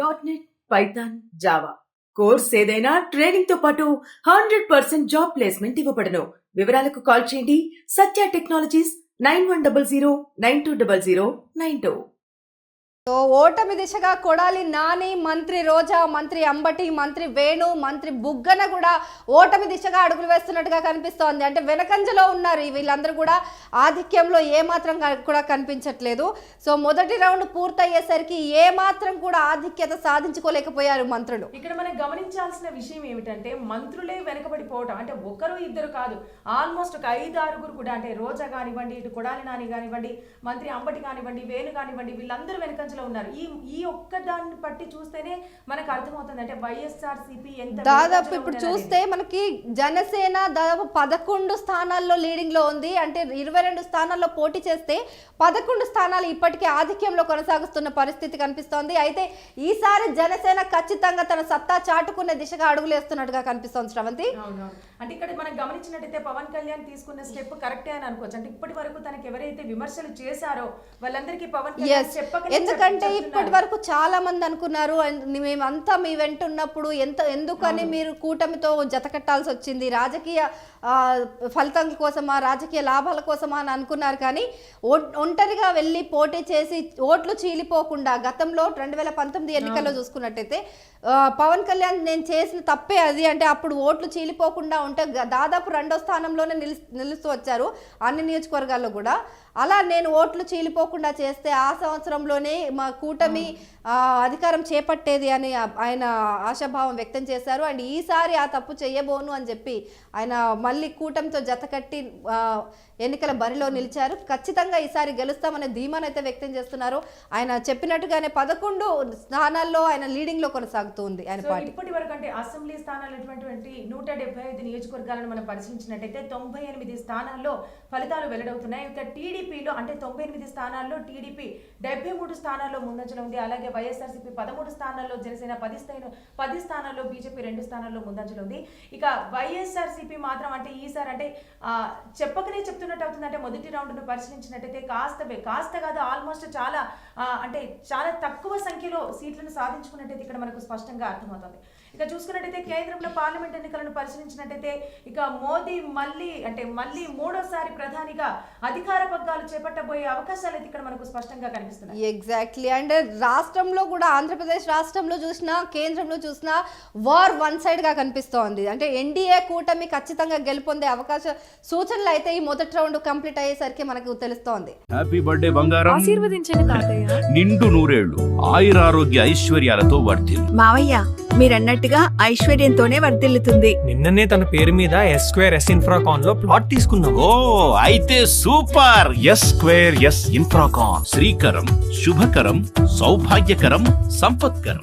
Dot net Python Java course ఏదైనా ట్రైనింగ్తో పాటు హండ్రెడ్ పర్సెంట్ జాబ్ ప్లేస్మెంట్ ఇవ్వబడను. వివరాలకు కాల్ చేయండి. Satya technologies nine one double zero nine two double zero nine two. So ఓటమి దిశగా కొడాలి నాని మంత్రి రోజా మంత్రి అంబటి మంత్రి వేణు మంత్రి బుగ్గన కూడా ఓటమి దిశగా అడుగులు వేస్తున్నట్టుగా కనిపిస్తోంది. అంటే వెనకంజలో ఉన్నారు వీళ్ళందరూ కూడా. ఆధిక్యంలో ఏ మాత్రం కూడా కనిపించట్లేదు. సో మొదటి రౌండ్ పూర్తయ్యేసరికి ఏ మాత్రం కూడా ఆధిక్యత సాధించుకోలేకపోయారు మంత్రులు. ఇక్కడ మనం గమనించాల్సిన విషయం ఏమిటంటే మంత్రులే వెనకబడిపోవటం అంటే ఒకరు ఇద్దరు కాదు. ఆల్మోస్ట్ ఒక ఐదు ఆరుగురు కూడా అంటే రోజా కానివ్వండి ఇటు కొడాలి నాని కానివ్వండి మంత్రి అంబటి కానివ్వండి వేణు కానివ్వండి వీళ్ళందరూ వెనకంజలో ఉన్నారు. ఈ ఈ ఒక్క దాన్ని బట్టి చూస్తేనే మనకు అర్థమవుతుంది. అంటే వైఎస్ఆర్ సిపి ఎంత దాదాపు ఇప్పుడు. చూస్తే మనకి జనసేన దాదాపు పదకొండు స్థానాల్లో లీడింగ్లో ఉంది. అంటే ఇరవై రెండు స్థానాల్లో పోటీ చేస్తే పదకొండు స్థానాలు ఇప్పటికే ఆధిక్యంలో కొనసాగుతున్న పరిస్థితి కనిపిస్తోంది. అయితే ఈసారి జనసేన ఖచ్చితంగా తన సత్తా చాటుకునే దిశగా అడుగులేస్తున్నట్టుగా కనిపిస్తోంది శ్రవంతి. అంటే ఇక్కడ మనం గమనించినట్టయితే పవన్ కళ్యాణ్ తీసుకున్న స్టెప్ కరెక్టే అని అనుకోవచ్చు. అంటే ఇప్పటి వరకు తనకి ఎవరైతే విమర్శలు చేశారో వాళ్ళందరికీ పవన్ కళ్యాణ్ ఎస్ చెప్పకనే ఎందుకంటే ఇప్పటి. వరకు చాలా మంది అనుకున్నారు "అండ్ మేమంతా మీ వెంట ఉన్నప్పుడు ఎంత ఎందుకని మీరు కూటమితో జతకట్టాల్సి వచ్చింది? రాజకీయ ఫలితం కోసమా రాజకీయ లాభాల కోసమా అని అనుకున్నారు కానీ ఒంటరిగా వెళ్ళి పోటీ చేసి ఓట్లు చీలిపోకుండా గతంలో రెండు వేల పంతొమ్మిది ఎన్నికల్లో చూసుకున్నట్టయితే పవన్ కళ్యాణ్ నేను చేసిన తప్పే అది. అంటే అప్పుడు ఓట్లు చీలిపోకుండా ఉంటే దాదాపు రెండో స్థానంలోనే నిలు నిలుస్తూ వచ్చారు అన్ని నియోజకవర్గాల్లో కూడా. అలా నేను ఓట్లు చీలిపోకుండా చేస్తే ఆ సంవత్సరంలోనే మా కూటమి ఆ, అధికారం చేపట్టేది అని ఆయన ఆశాభావం వ్యక్తం చేశారు. అండ్ ఈసారి ఆ తప్పు చేయబోను అని చెప్పి ఆయన మళ్ళీ కూటమితో జతకట్టి ఎన్నికల బరిలో నిలిచారు. ఖచ్చితంగా ఈసారి గెలుస్తామనే ధీమానైతే వ్యక్తం చేస్తున్నారు. ఆయన చెప్పినట్టుగానే పదకొండు స్థానాల్లో ఆయన లీడింగ్లో కొనసాగుతుంది ఆయన సో పార్టీ. ఇప్పటి వరకు అంటే అసెంబ్లీ స్థానాలు నూట డెబ్బై ఐదు నియోజకవర్గాలను మనం పరిశీలించినట్టయితే తొంభై ఎనిమిది స్థానాల్లో ఫలితాలు వెల్లడవుతున్నాయి. ఇక టీడీపీలో అంటే తొంభై ఎనిమిది స్థానాల్లో టీడీపీ డెబ్బై మూడు స్థానాల్లో ముందంజలో ఉంది. అలాగే వైఎస్ఆర్సీపీ పదమూడు స్థానాల్లో జనసేన పది స్థాయిలో పది స్థానాల్లో బీజేపీ రెండు స్థానాల్లో ముందంజలో ఉంది. ఇక వైఎస్ఆర్సీపీ మాత్రం అంటే ఈసారి అంటే చెప్పకనే చెప్తున్నట్టు అవుతుందంటే మొదటి రౌండ్ను పరిశీలించినట్టయితే కాస్త కాస్త కాదు ఆల్మోస్ట్ చాలా అంటే చాలా తక్కువ సంఖ్యలో సీట్లను సాధించుకున్నట్టయితే ఇక్కడ మనకు స్పష్టంగా అర్థమవుతుంది. ఇక చూసుకున్నట్టయితే కేంద్రంలో పార్లమెంట్ ఎన్నికలను పరిశీలించినట్టయితే ఇక మోదీ మళ్ళీ అంటే మళ్ళీ మూడోసారి ప్రధానిగా అధికార పగ్గాలు చేపట్టబోయే అవకాశాలు అయితే ఇక్కడ మనకు స్పష్టంగా కనిపిస్తున్నాయి. ఎగ్జాక్ట్లీ అండ్ రాష్ట్రంలో కూడా ఆంధ్రప్రదేశ్ రాష్ట్రంలో చూసినా కేంద్రంలో చూసినా వార్ వన్ సైడ్గా కనిపిస్తోంది. అంటే ఎన్డీఏ కూటమి ఖచ్చితంగా గెలుపొందే అవకాశ సూచనలు అయితే ఈ మొదటి రౌండ్ కంప్లీట్ అయ్యేసరికి మనకు తెలుస్తోంది. హ్యాపీ బర్త్డే బంగారం. ఆశీర్వదించండి నిండు నూరేళ్ళు. ఆయురారోగ్య ఐశ్వర్యాలతో వర్ధిల్లు. మావయ్య మీరన్నట్టుగా ఐశ్వర్యంతోనే వర్ధిల్లుతుంది. నిన్ననే తన పేరు మీద ఎస్ స్క్వేర్ ఎస్ ఇన్ఫ్రాకాన్లో ప్లాట్ తీసుకున్నాం. ఓ అయితే super! S square S Infracon Srikaram శుభకరం సౌభాగ్యకరం సంపత్కరం.